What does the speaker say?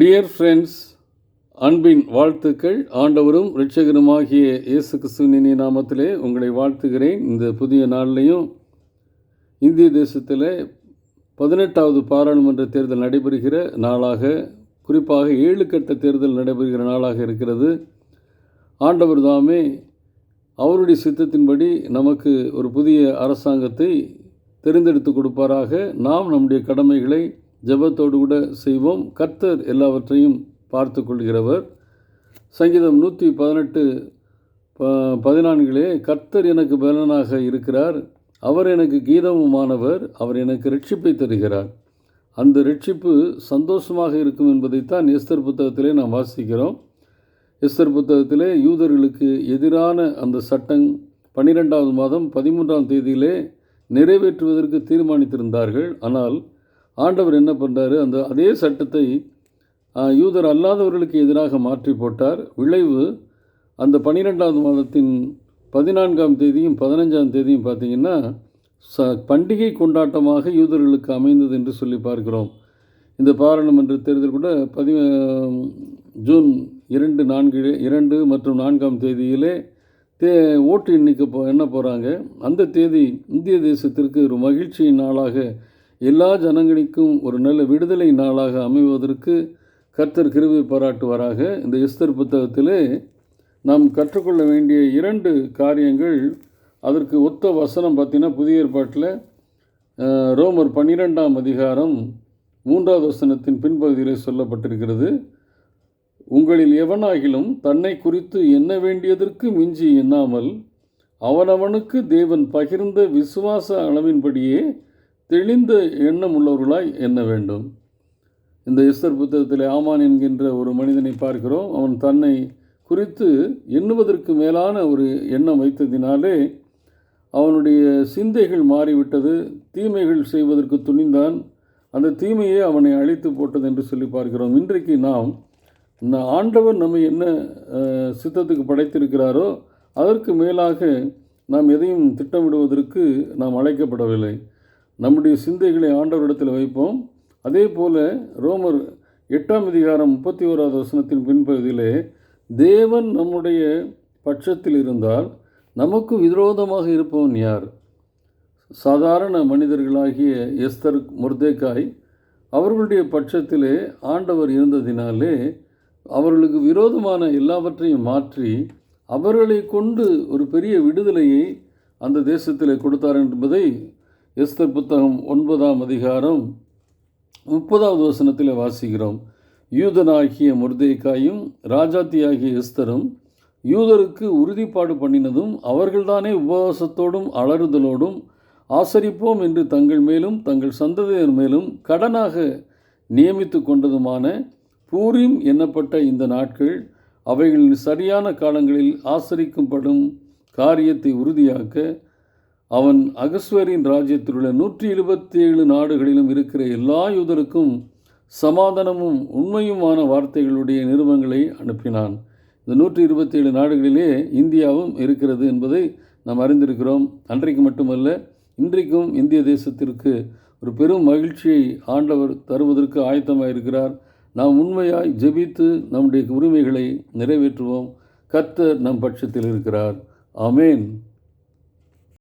Dear friends அன்பின் வாழ்த்துக்கள். ஆண்டவரும் இரட்சகருமாகிய இயேசு கிறிஸ்துவின் நாமத்திலே உங்களை வாழ்த்துகிறேன். இந்த புதிய நாள்லையும் இந்திய தேசத்தில் பதினெட்டாவது பாராளுமன்ற தேர்தல் நடைபெறுகிற நாளாக குறிப்பாக ஏழு கட்ட தேர்தல் நடைபெறுகிற நாளாக இருக்கிறது. ஆண்டவர் தாமே அவருடைய சித்தத்தின்படி நமக்கு ஒரு புதிய அரசாங்கத்தை தெரிந்தெடுத்து கொடுப்பாராக. நாம் நம்முடைய கடமைகளை ஜெபத்தோடு கூட செய்வோம். கர்த்தர் எல்லாவற்றையும் பார்த்து கொள்கிறவர் சங்கீதம் நூற்றி பதினெட்டு ப பதினான்கிலே கர்த்தர் எனக்கு பலனாக இருக்கிறார். அவர் எனக்கு கீதமுமானவர். அவர் எனக்கு ரட்சிப்பை தருகிறார். அந்த ரட்சிப்பு சந்தோஷமாக இருக்கும் என்பதைத்தான் எஸ்தர் புத்தகத்திலே நாம் வாசிக்கிறோம். எஸ்தர் புத்தகத்திலே யூதர்களுக்கு எதிரான அந்த சட்டம் பன்னிரெண்டாவது மாதம் பதிமூன்றாம் தேதியிலே நிறைவேற்றுவதற்கு தீர்மானித்திருந்தார்கள். ஆனால் ஆண்டவர் என்ன பண்ணுறாரு அந்த அதே சட்டத்தை யூதர் அல்லாதவர்களுக்கு எதிராக மாற்றி போட்டார். விளைவு அந்த பன்னிரெண்டாவது மாதத்தின் பதினான்காம் தேதியும் பதினஞ்சாம் தேதியும் பார்த்திங்கன்னா ச பண்டிகை கொண்டாட்டமாக யூதர்களுக்கு அமைந்தது என்று சொல்லி பார்க்கிறோம். இந்த பாராளுமன்ற தேர்தல் கூட பதி ஜூன் இரண்டு நான்கு இரண்டு மற்றும் நான்காம் தேதியிலே தே ஓட்டு எண்ணிக்க போ என்ன போகிறாங்க அந்த தேதி இந்திய தேசத்திற்கு ஒரு மகிழ்ச்சியின் நாளாக எல்லா ஜனங்களுக்கும் ஒரு நல்ல விடுதலை நாளாக அமைவதற்கு கர்த்தர் கிருவி பாராட்டுவாராக. இந்த எஸ்தர் புத்தகத்திலே நாம் கற்றுக்கொள்ள வேண்டிய இரண்டு காரியங்கள். அதற்கு ஒத்த வசனம் பார்த்தீங்கன்னா புதிய ஏற்பாட்டில் ரோமர் பன்னிரெண்டாம் அதிகாரம் மூன்றாவது வசனத்தின் பின்பகுதியில் சொல்லப்பட்டிருக்கிறது. உங்களில் எவனாகிலும் தன்னை குறித்து எண்ண வேண்டியதற்கு மிஞ்சி எண்ணாமல் அவனவனுக்கு தேவன் பகிர்ந்த விசுவாச அளவின்படியே தெளிந்த எண்ணம் உள்ளவர்களாய் எண்ண வேண்டும்? இந்த எஸ்தர் புத்தகத்தில் ஆமான் என்கின்ற ஒரு மனிதனை பார்க்கிறோம். அவன் தன்னை குறித்து எண்ணுவதற்கு மேலான ஒரு எண்ணம் வைத்ததினாலே அவனுடைய சிந்தைகள் மாறிவிட்டது தீமைகள் செய்வதற்கு துணிந்தான். அந்த தீமையே அவனை அழித்து போட்டது என்று சொல்லி பார்க்கிறோம். இன்றைக்கு நாம் ஆண்டவர் நம்மை என்ன சித்தத்துக்கு படைத்திருக்கிறாரோ அதற்கு மேலாக நாம் எதையும் திட்டமிடுவதற்கு நாம் அழைக்கப்படவில்லை. நம்முடைய சிந்தைகளை ஆண்டவரிடத்தில் வைப்போம். அதே போல் ரோமர் எட்டாம் அதிகாரம் முப்பத்தி ஓராவது வசனத்தின் பின்பகுதியிலே தேவன் நம்முடைய பட்சத்தில் இருந்தால் நமக்கு விரோதமாக இருப்பவன் யார்? சாதாரண மனிதர்களாகிய எஸ்தர் முர்தேக்காய் அவர்களுடைய பட்சத்திலே ஆண்டவர் இருந்ததினாலே அவர்களுக்கு விரோதமான எல்லாவற்றையும் மாற்றி அவர்களை கொண்டு ஒரு பெரிய விடுதலையை அந்த தேசத்தில் கொடுத்தார் என்பதை எஸ்தர் புத்தகம் ஒன்பதாம் அதிகாரம் முப்பதாவது வசனத்தில் வாசிக்கிறோம். யூதனாகிய முர்தேக்காயும் ராஜாத்தியாகிய எஸ்தரும் யூதருக்கு உறுதிப்பாடு பண்ணினதும் அவர்கள்தானே உபவாசத்தோடும் அலறுதலோடும் ஆசரிப்போம் என்று தங்கள் மேலும் தங்கள் சந்ததியர் மேலும் கடனாக நியமித்து கொண்டதுமான பூரிம் எண்ணப்பட்ட இந்த நாட்கள் அவைகளின் சரியான காலங்களில் ஆசரிக்கும்படும் காரியத்தை உறுதியாக்க அவன் அகஸ்வரின் ராஜ்யத்தில் உள்ள நூற்றி இருபத்தி ஏழு நாடுகளிலும் இருக்கிற எல்லா யூதருக்கும் சமாதானமும் உண்மையுமான வார்த்தைகளுடைய நிறுவனங்களை அனுப்பினான். இந்த நூற்றி இருபத்தி ஏழு நாடுகளிலே இந்தியாவும் இருக்கிறது என்பதை நாம் அறிந்திருக்கிறோம். அன்றைக்கு மட்டுமல்ல இன்றைக்கும் இந்திய தேசத்திற்கு ஒரு பெரும் மகிழ்ச்சியை ஆண்டவர் தருவதற்கு ஆயத்தமாக இருக்கிறார் நாம் உண்மையாய் ஜெபித்து நம்முடைய உரிமைகளை நிறைவேற்றுவோம். கர்த்தர் நம் பட்சத்தில் இருக்கிறார். ஆமேன்.